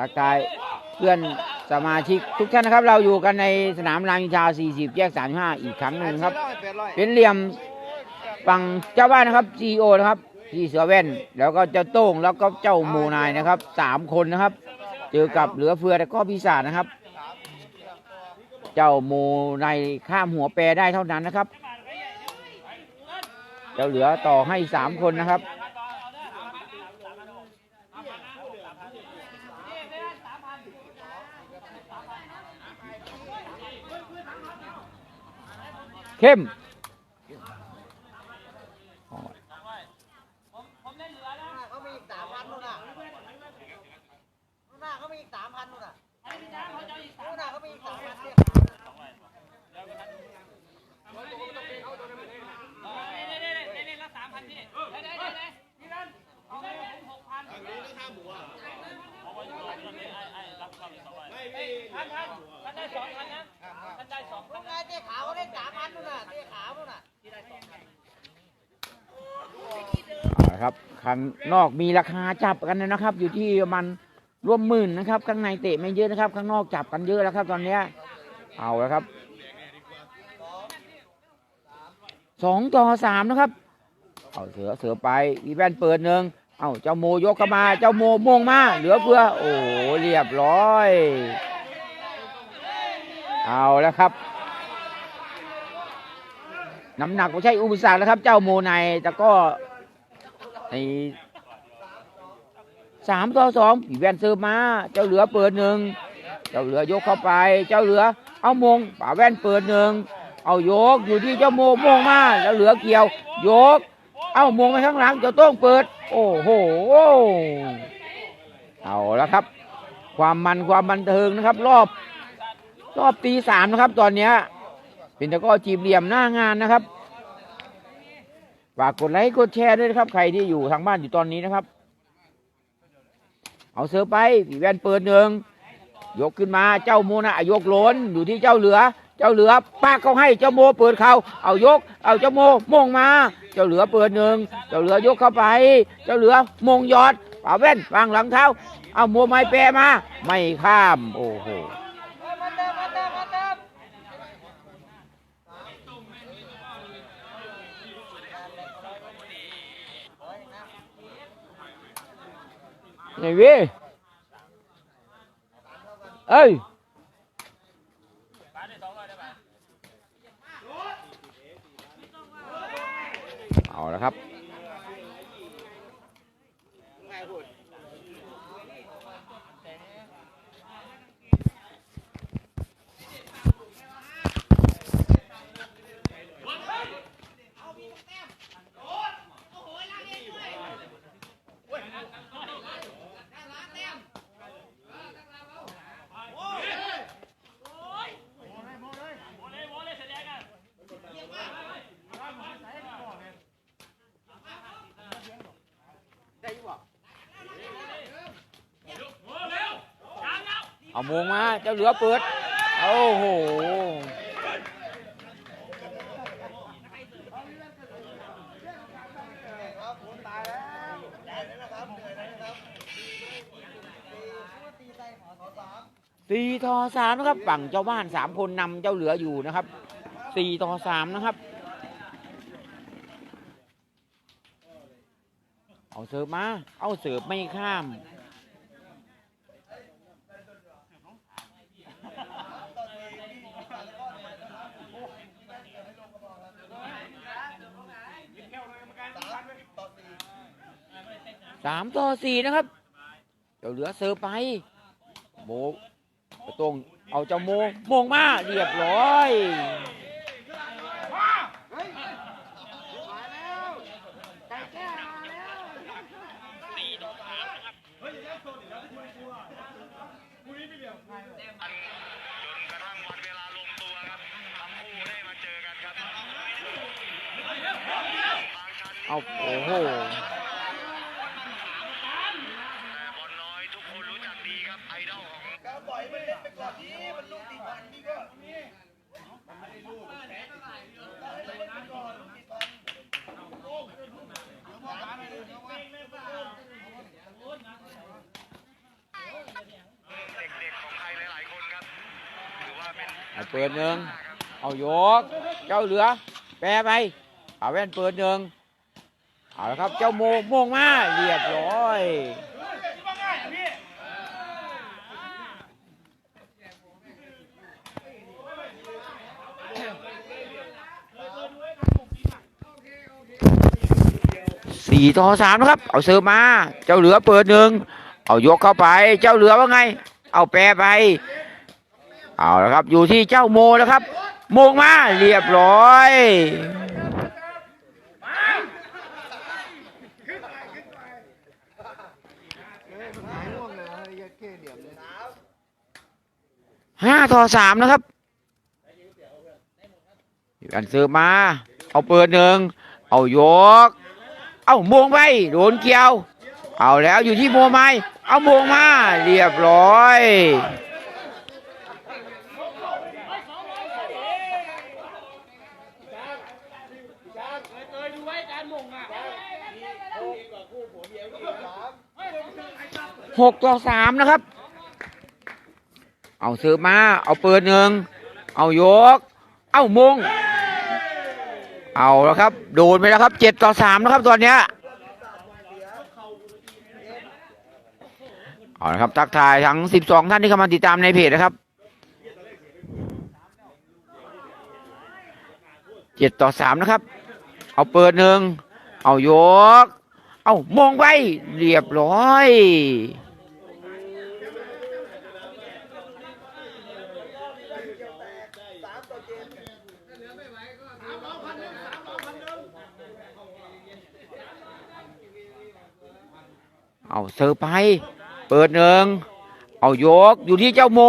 ทักทายเพื่อนสมาชิกทุกท่านนะครับ เราอยู่กันในสนามรามอินทรา40 แยก 35 อีกครั้งหนึ่งครับ เป็นเหลี่ยมฝั่งเจ้าบ้านนะครับซีโอนะครับพี่เสือแว่น แล้วก็เจ้าโต้งแล้วก็เจ้าโมนายนะครับสามคนนะครับ เจอกับเหลือเฟือแล้วก็พิศาจนะครับ เจ้าโมนายข้ามหัวแปรได้เท่านั้นนะครับเจ้าเหลือต่อให้สามคนนะครับ เข้มเขามีอีกสามพัน นู่นน่ะนู่นน่ะเขามีอีกสามพันนู่นน่ะนู่นน่ะเขามีอีกสามพันเนี่ยนู่นไงเตี้ยขาวเขาได้สามพันนู่นน่ะเตี้ยขาวนู่นน่ะเอาละครับข้างนอกมีราคาจับกันนะครับ อยู่ที่ประมันร่วมหมื่นนะครับข้างในเตะไม่เยอะนะครับ ข้างนอกจับกันเยอะแล้วครับ ตอนเนี้ยเอาแล้วครับสองต่อสามนะครับ เอาเสือเสือไปอีแวนเปิดหนึ่ง เอาเจ้าโมยกเข้ามา เจ้าโมมงมา เหลือเพื่อโอ้โหเรียบร้อย เอาแล้วครับ น้ำหนักไม่ใช่อุปสรรคแล้วครับ เจ้าโมในแต่ก็ในสามต่อสองผีแวนเซิร์ฟมา เจ้าเหลือเปิดหนึ่ง เจ้าเหลือยกเข้าไป เจ้าเหลือ เอามงป่าแว่นเปิดหนึ่ง เอายกอยู่ที่เจ้าโมมงมาแล้วเหลือเกี่ยว ยก เอามงไปข้างหลังเจ้าโต้องเปิด โอ้โห เอาแล้วครับ ความมันความบันเทิงนะครับ รอบ รอบตีสามนะครับ ตอนเนี้ยเป็นตะก้อจีบเหลี่ยมหน้างานนะครับฝากกดไลค์กดแชร์ด้วยนะครับ ใครที่อยู่ทางบ้านอยู่ตอนนี้นะครับ เอาเสือไปผีแว่นเปิดหนึ่งยกขึ้นมาเจ้าโมนะยกโหลนอยู่ที่เจ้าเหลือ เจ้าเหลือป้าเขาให้เจ้าโมเปิดเขาเอายก เอาเจ้าโมมงมา เจ้าเหลือเปิดหนึ่งเจ้าเหลือยกเข้าไป เจ้าเหลือมงยอดป่าแว่นวางหลังเท้า เอาโมไม้แปรมา ไม่ข้าม โอ้โหเฮ้ยมาเติมมาเติมมาเติมไงเว้ยเอ้ย เอามงมา เจ้าเหลือเปิด โอ้โหสี่ต่อสามนะครับ ฝั่งเจ้าบ้านสามคนนำเจ้าเหลืออยู่นะครับสี่ต่อสามนะครับ เอาเสิร์ฟมา เอาเสิร์ฟไม่ข้าม สาม ต่อสี่นะครับเจ้าเหลือเสิร์ไป โมตรงเอาเจ้าโมโมงมาเรียบร้อยเอาโอ้โห เอาเปิดหนึ่งเอาโยก เจ้าเหลือ แปรไปเอาแว่นเปิดหนึ่งเอาละครับเจ้าโมโมงมาเรียบร้อยสี่ต่อสามนะครับ เอาเสิร์ฟมา เจ้าเหลือเปิดหนึ่งเอายกเข้าไป เจ้าเหลือว่าไง เอาแปรไป เอาละครับ อยู่ที่เจ้าโมแล้วครับ โมงมาเรียบร้อยห้าต่อสามนะครับอันเสิร์ฟมา เอาเปิดหนึ่ง เอายก เอาโมงไปโดนเกี่ยว เอาแล้วอยู่ที่โมไหมเอาโมงมา เรียบร้อย หกต่อสามนะครับ เอาเสิร์ฟมา เอาเปิดหนึ่ง เอายก เอามง เอาแล้วครับ โดนไปแล้วครับเจ็ดต่อสามนะครับตอนเนี้ยเอาละครับทักทายทั้งสิบสองท่านที่เข้ามาติดตามในเพจนะครับเจ็ดต่อสามนะครับ เอาเปิดหนึ่ง เอายก เอามงไป เรียบร้อย เอาเซอร์ไป เปิดหนึ่งเอายกอยู่ที่เจ้าโม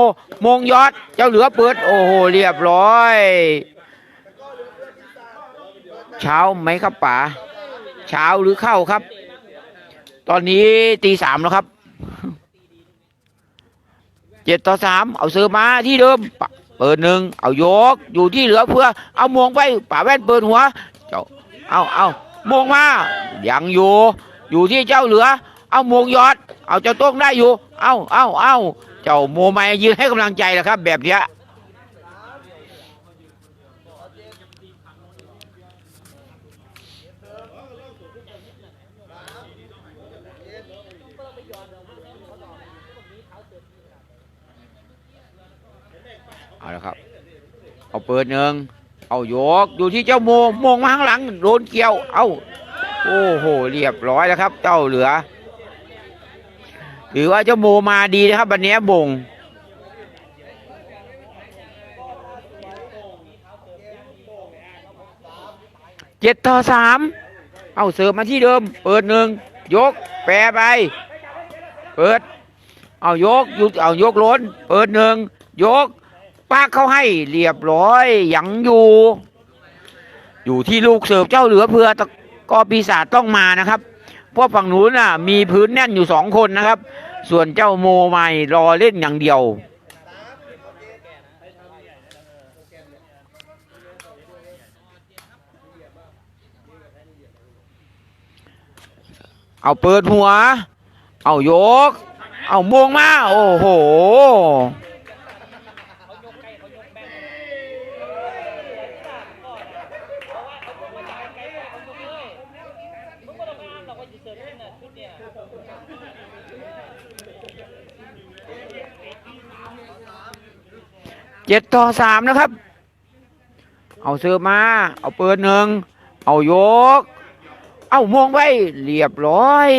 มงยอด เจ้าเหลือเปิด โอ้โหเรียบร้อย เช้าไหมครับป๋าเช้าหรือเข้าครับ ตอนนี้ตีสามแล้วครับเจ็ดต่อสามเอาเสือมาที่เดิม เปิดหนึ่งเอายกอยู่ที่เหลือเพื่อ เอามงไปป่าแว่นเปิดหัว เจ้าเอาเอามงมายังอยู่อยู่ที่เจ้าเหลือ เอามงยอด เอาเจ้าโต้งได้อยู่ เอาเอาเอาเจ้าโมไมยืนให้กำลังใจแหละครับ แบบเนี้ยเอาละครับ เอาเปิดหนึ่งเอายกอยู่ที่เจ้าโม โมงมาข้างหลัง โดนเกี่ยว เอาโอ้โห เรียบร้อยแล้วครับ เจ้าเหลือ หรือว่าเจ้าโมมาดีนะครับวันนี้บ่งเจ็ดต่อสามเอาเสิร์ฟมาที่เดิม เปิดหนึ่งยก แปรไป เปิด เอายกยุดเอายกล้น เปิดหนึ่งยกป้าเขาให้เรียบร้อยยังอยู่ อยู่ที่ลูกเสิร์ฟเจ้าเหลือเพื่อตะกอปีศาจต้องมานะครับ เพราะฝั่งนู้นน่ะ มีพื้นแน่นอยู่สองคนนะครับ ส่วนเจ้าโมใหม่รอเล่นอย่างเดียว เอาเปิดหัว เอายก เอามงมา โอ้โห เจ็ดต่อสามนะครับ เอาเสิร์ฟมา เอาเปิดหนึ่ง เอายก เอามองไว้ เรียบร้อย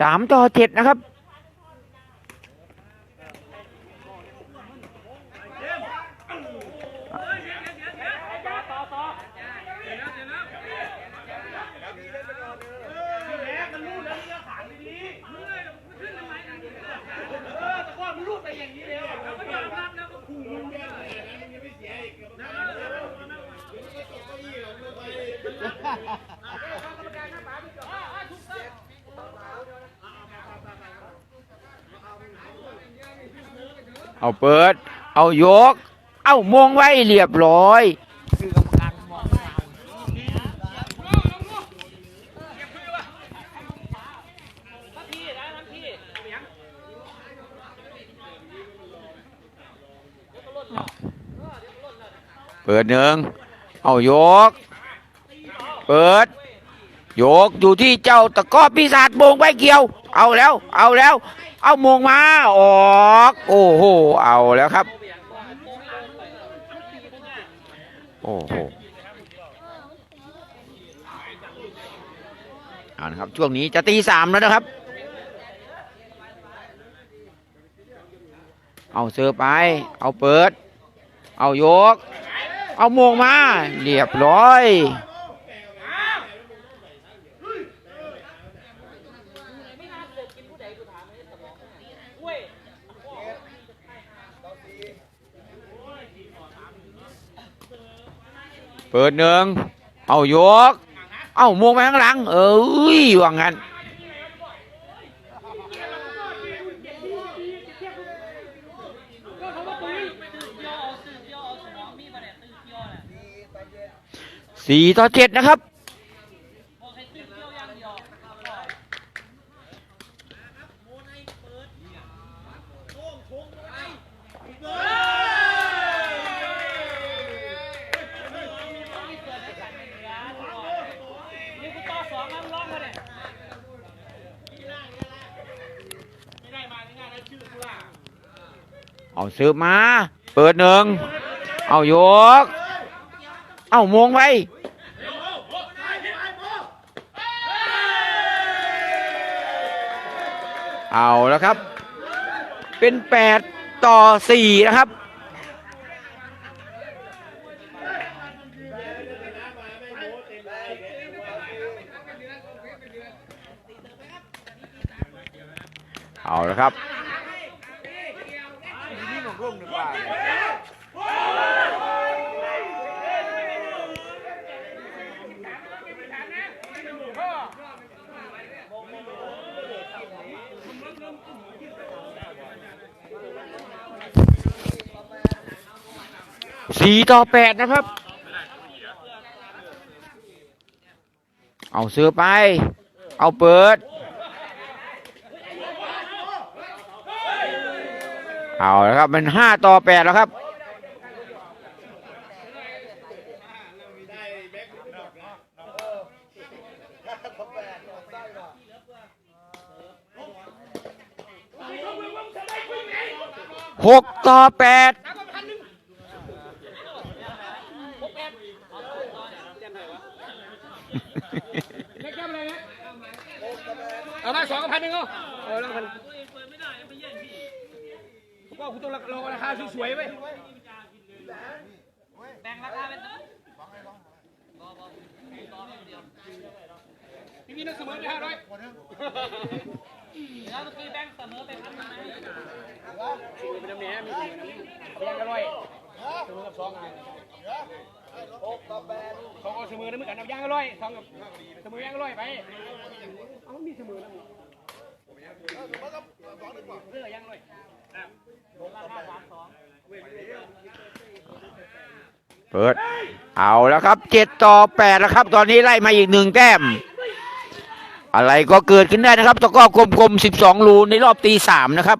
สามต่อเจ็ดนะครับ เอาเปิด เอายก เอามงไว้เรียบร้อยเปิดหนึ่ง เอายก เปิด ยกอยู่ที่เจ้าตะก้อปีศาจโบงไว้เกี่ยว เอาแล้ว เอาแล้ว เอาโมงมาออก โอ้โห เอาแล้วครับ โอ้โหเอาละครับ ช่วงนี้จะตีสามแล้วนะครับ เอาเสือไป เอาเปิด เอายก เอาโมงมา เรียบร้อย เปิดหนึ่งเอายก เอามวงไปข้างหลัง เอ้ยว่างั้นสี่ต่อเจ็ดนะครับ เอาซื้อมา เปิดหนึ่ง เอายก เอามงไปเอาแล้วครับ เป็นแปดต่อสี่นะครับ เอาแล้วครับ สี่ต่อแปดนะครับ เอาซื้อไป เอาเปิด เอาแล้วครับ มันห้าต่อแปดแล้วครับหกต่อแปด เอามาสองกับพันหนึ่งเอาเอาแล้วพันว่าคุณต้องรอราคาสวยๆไว้แบ่งราคาเป็นพี่พี่นักเสมอไปห้าร้อยแล้วเมื่อกี้แบ่งเสมอไปพันหนึ่งไหมเป็นน้ำเนี้ยมีแบ่งอร่อยเสมอกับสองไง สองเอาเสมอนะมึงกันน้ำย่างอร่อยสองกับเสมอย่างอร่อยไปเอามีเสมอแล้วเรื่องยังเลยเปิด เอาแล้วครับเจ็ดต่อแปดแล้วครับ ตอนนี้ไล่มาอีกหนึ่งแต้ม อะไรก็เกิดขึ้นได้นะครับ ตะกร้อกลมๆสิบสองรูในรอบตีสามนะครับ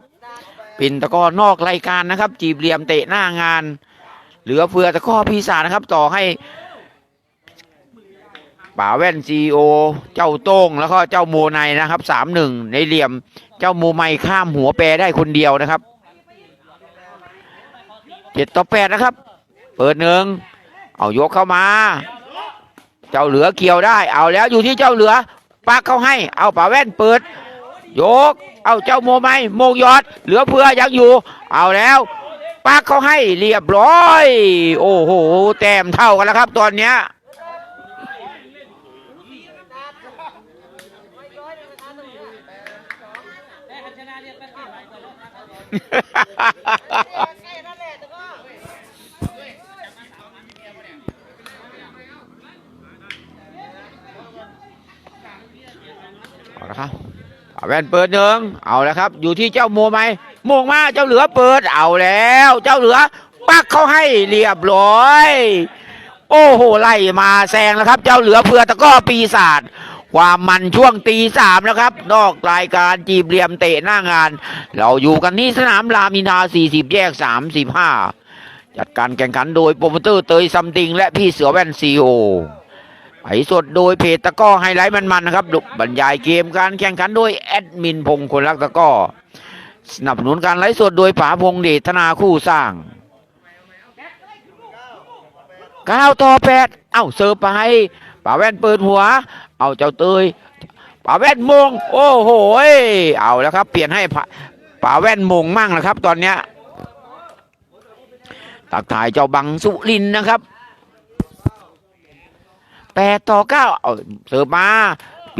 ป็นตะก้อนอกรายการนะครับ จีบเหลี่ยมเตะหน้างาน เหลือเฟือตะกร้อพีศาจนะครับ ต่อให้ป่าแว่นซีโอเจ้าโต้งแล้วก็เจ้าโมไนนะครับสามหนึ่งในเหลี่ยมเจ้าโมไมข้ามหัวแปรได้คนเดียวนะครับเจ็ดต่อแปดนะครับ เปิดหนึ่งเอายกเข้ามา เจ้าเหลือเกี่ยวได้ เอาแล้วอยู่ที่เจ้าเหลือปักเข้าให้ เอาป่าแว่นเปิด ยก เอาเจ้าโมไมโมยอด เหลือเพื่อยังอยู่ เอาแล้ว ปักเขาให้เรียบร้อย โอ้โห แต้มเท่ากันแล้วครับ ตอนเนี้ยแค่นั้นแหละแต่ก็เอาละครับแว่นเปิดหนึ่งเอาแล้วครับ อยู่ที่เจ้าโมไหม โมงมาเจ้าเหลือเปิดเอาแล้ว เจ้าเหลือปักเขาให้เรียบร้อย โอ้โหไล่มาแซงแล้วครับ เจ้าเหลือเพื่อตะก้อปีศาจความมันช่วงตีสามนะครับ นอกรายการจีบเหลี่ยมเตะหน้างาน เราอยู่กันที่สนามรามอินทรา40 แยก 35 จัดการแข่งขันโดยโปรโมเตอร์เตยซัมติง และพี่เสือแว่นซีโอไอสดโดยเพจตะก้อไฮไลท์มันๆนะครับบรรยายเกมการแข่งขันโดยแอดมินพงศ์คนรักตะก้อ สนับสนุนการไลฟ์สดโดยป๋าพงษ์เดชธนาคู่สร้างเก้าต่อแปดเอ้าเสิร์ฟไปป๋าแว่นเปิดหัว เอาเจ้าเตยป๋าแว่นมง โอ้โหเอาแล้วครับ เปลี่ยนให้ป๋าป๋าแว่นมงมั่งแล้วครับ ตอนเนี้ยตักถ่ายเจ้าบังสุรินนะครับแปดต่อเก้าเอาเสิร์ฟมา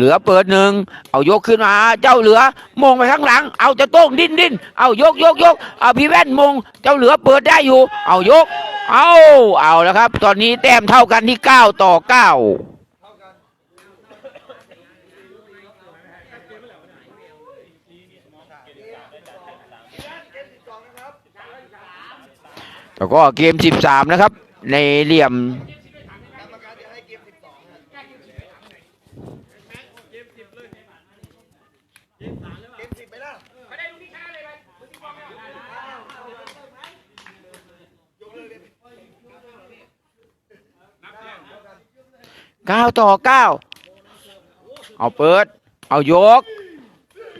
เหลือเปิดหนึ่งเอายกขึ้นมา เจ้าเหลือมงไปข้างหลัง เอาจะโต้งดิ้นดิ้นเอายกยกยกเอาพี่แว่นมง เจ้าเหลือเปิดได้อยู่ เอายก เอาเอาแล้วครับ ตอนนี้แต้มเท่ากันที่เก้าต่อเก้าแล้วก็เกม 13 นะครับ ในเหลี่ยม 9ต่อ9เอาเปิด เอายก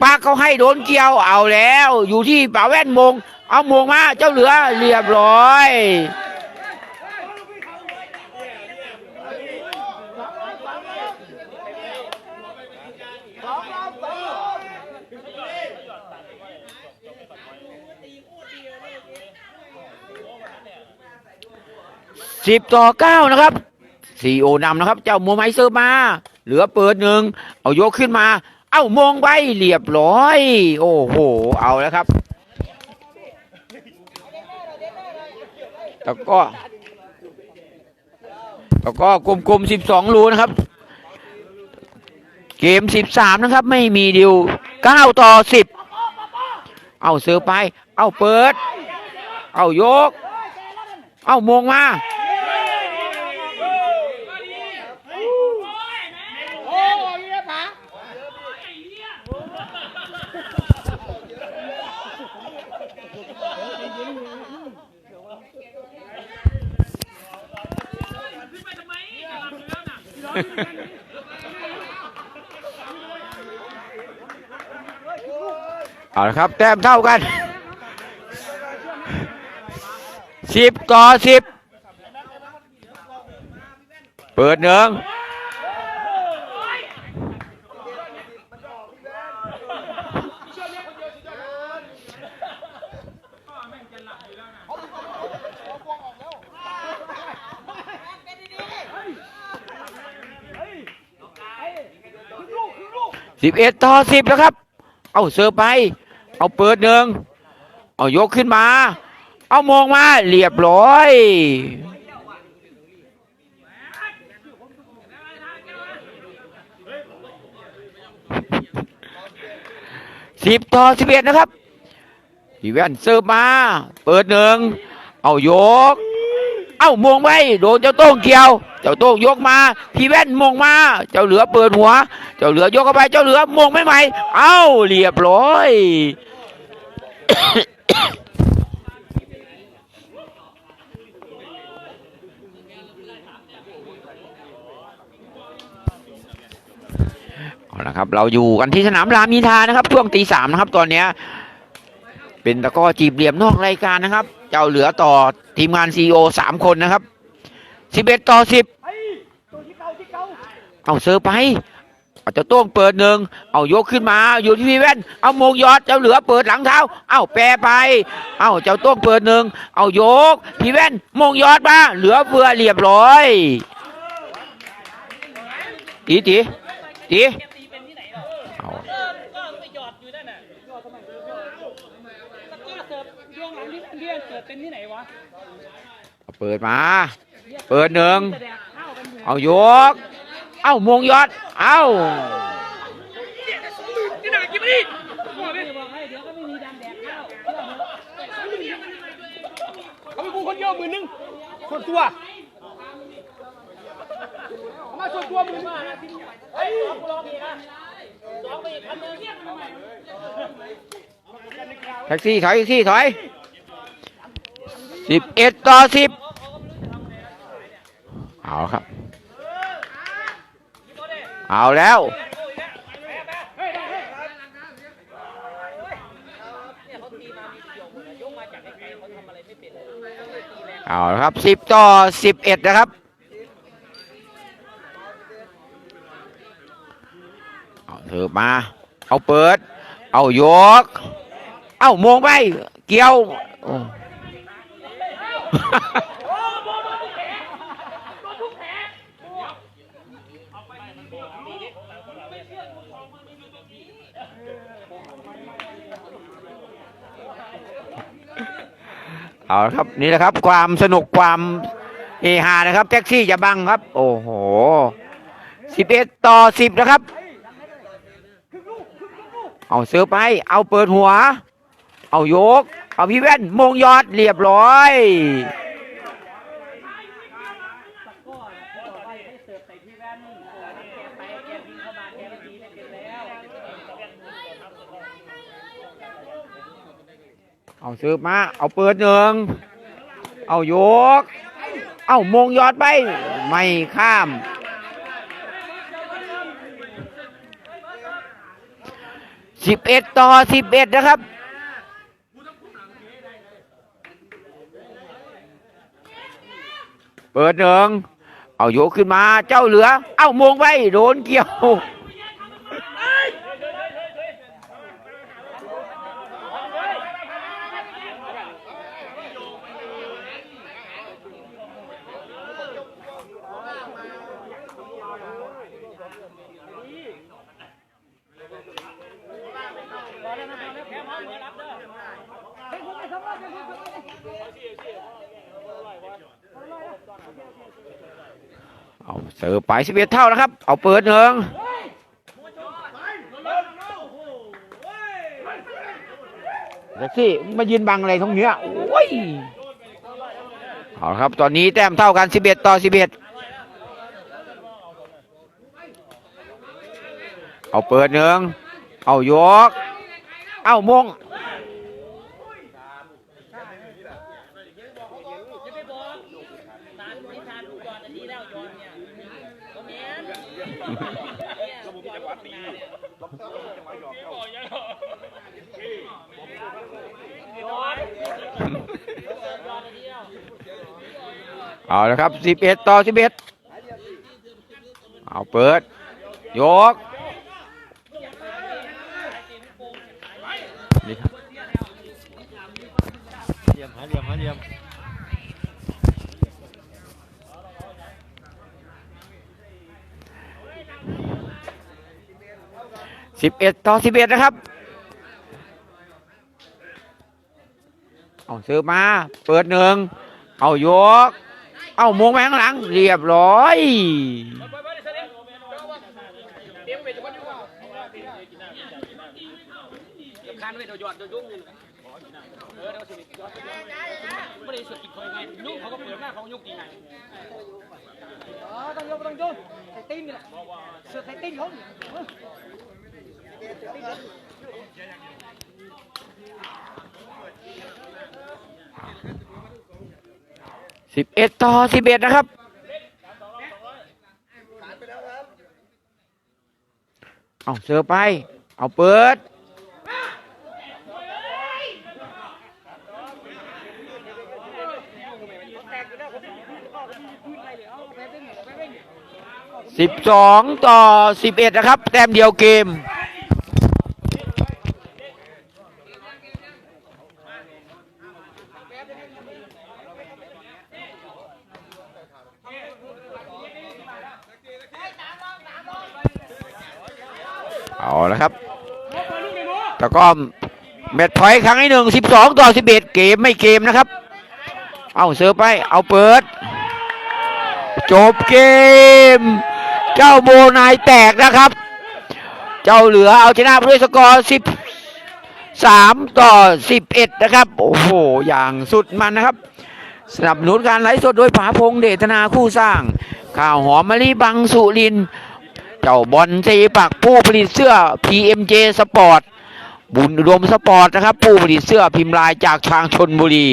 ปากเขาให้โดนเกี่ยวเอาแล้ว อยู่ที่ป่าแว่นมง เอามงมาเจ้าเหลือเรียบร้อยสิบต่อเก้านะครับ ซีโอนำนะครับ เจ้าโมไม้เซอร์มา เหลือเปิดหนึ่งเอายกขึ้นมา เอ้ามองไปเรียบร้อย โอ้โห เอาแล้วครับแล้วก็แล้วก็กลมๆสิบสองรูนะครับ เกมสิบสามนะครับ ไม่มีดิวเก้าต่อสิบเอาเสือไป เอาเปิด เอายก เอามงมา เอาละครับ แต้มเท่ากันสิบต่อสิบเปิดเนือง สิบเอ็ดต่อสิบแล้วครับ เอาเสิร์ฟไป เอาเปิดหนึ่งเอายกขึ้นมา เอามองมาเรียบร้อยสิบต่อสิบเอ็ดนะครับพี่แวนเสิร์ฟมา เปิดหนึ่ง เอายก เอ้ามงไปโดนเจ้าโต้งเกี่ยว เจ้าโต้งยกมาพี่แว่นมงมา เจ้าเหลือเปิดหัว เจ้าเหลือยกเข้าไป เจ้าเหลือมงไม่ไหมเอ้าเรียบร้อยเอาละครับเราอยู่กันที่สนามรามอินทานะครับช่วงตีสามนะครับ ตอนเนี้ย เป็นตะก้อจีบเหลี่ยมนอกรายการนะครับ เจ้าเหลือต่อทีมงานซีโอสามคนนะครับสิบเอ็ดต่อสิบเอาเซอร์ไปเจ้าต้งเปิดหนึ่งเอายกขึ้นมาอยู่ที่พี่แว่น เอาโมงยอดเจ้าเหลือเปิดหลังเท้า เอาแปรไป เอาเจ้าต้งเปิดหนึ่งเอายก พี่แว่นโมงยอดมาเหลือเฟือเรียบร้อยตีตีตีเอา เลี่ยนเกิดเป็นที่ไหนวะเปิดมา เปิดหนึ่งแสดงข้าวกันอยู่เอายก เอามงยอด เอาที่ไหนกินไม่ดีบอกให้เดี๋ยวก็ไม่มีดันแดกข้าวเขาไปกูคนเดียวหมื่นหนึ่งส่วนตัวเอามาส่วนตัวหมื่นมาเฮ้ยกูรอดีนะสองไปอีกพันหนึ่งแท็กซี่ถอยแท็กซี่ถอย สิบเอ็ดต่อสิบเอาครับ เอาแล้วเอาละครับสิบต่อสิบเอ็ดนะครับ เอาเธอมา เอาเปิด เอายก เอามงไป เกี่ยว โอ้เอาละครับนี่แหละครับ ความสนุกความเฮฮานะครับ แท็กซี่จะบังครับ โอ้โหสิบเอ็ดต่อสิบนะครับ เอาเสือไป เอาเปิดหัว เอายก เอาพี่แว่นมงยอดเรียบร้อยเอาเสือมา เอาเปิดหนึ่ง เอายก เอามงยอดไป ไม่ข้าม สิบเอ็ดต่อสิบเอ็ดนะครับ เปิดหนึ่งเอาโยกขึ้นมาเจ้าเหลือ เอามงไปโดนเกี่ยว เอาเสิร์ฟไปสิบเอ็ดเท่านะครับ เอาเปิดหนึ่งแท็กซี่มายืนบังอะไรตรงเนี้ยโอ้ยเอาครับ ตอนนี้แต้มเท่ากันสิบเอ็ดต่อสิบเอ็ดเอาเปิดหนึ่งเอายก เอามง เอาละครับสิบเอ็ดต่อสิบเอ็ดเอาเปิด ยก นี่ครับเหลี่ยมหาเหลี่ยมหาเหลี่ยมสิบเอ็ดต่อสิบเอ็ดนะครับ เอาซื้อมา เปิดหนึ่ง เอายก เอามงแมงหลัง เรียบร้อยคานไว้เดี๋ยวยอดเดี๋ยวยุ่งเรียวสิยอดไม่ได้สุดกินคอยไงยุ่งเขาก็เปิดหน้าเขายุ่งจริงไงอ๋อต้องยกต้องยกใส่ตีนนี่แหละเสือใส่ตีนเขา สิบเอ็ดต่อสิบเอ็ดนะครับ เอาเสือไป เอาเปิด สิบสองต่อสิบเอ็ดนะครับ แต้มเดียวเกม เอาละครับแต่ก็แมตช์พอยต์ครั้งที่หนึ่งสิบสองต่อสิบเอ็ดเกมไม่เกมนะครับ เอาเสิร์ฟไป เอาเปิด จบเกม เจ้าโบนายแตกนะครับ เจ้าเหลือเอาชนะด้วยสกอร์สิบสามต่อสิบเอ็ดนะครับ โอ้โห อย่างสุดมันนะครับ สนับสนุนการไลฟ์สดโดยผาพงษ์เดชนาคู่สร้าง ข่าวหอมมะลิบังสุรินทร์ เจ้าบอลซีปักผู้ผลิตเสื้อ PMJ สปอร์ตบุญรวมสปอร์ตนะครับ ผู้ผลิตเสื้อพิมพ์ลายจากทางชนบุรี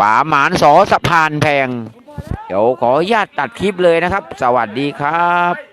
ป๋าหมานสอสะพานแพง เดี๋ยวขออนุญาตตัดคลิปเลยนะครับ สวัสดีครับ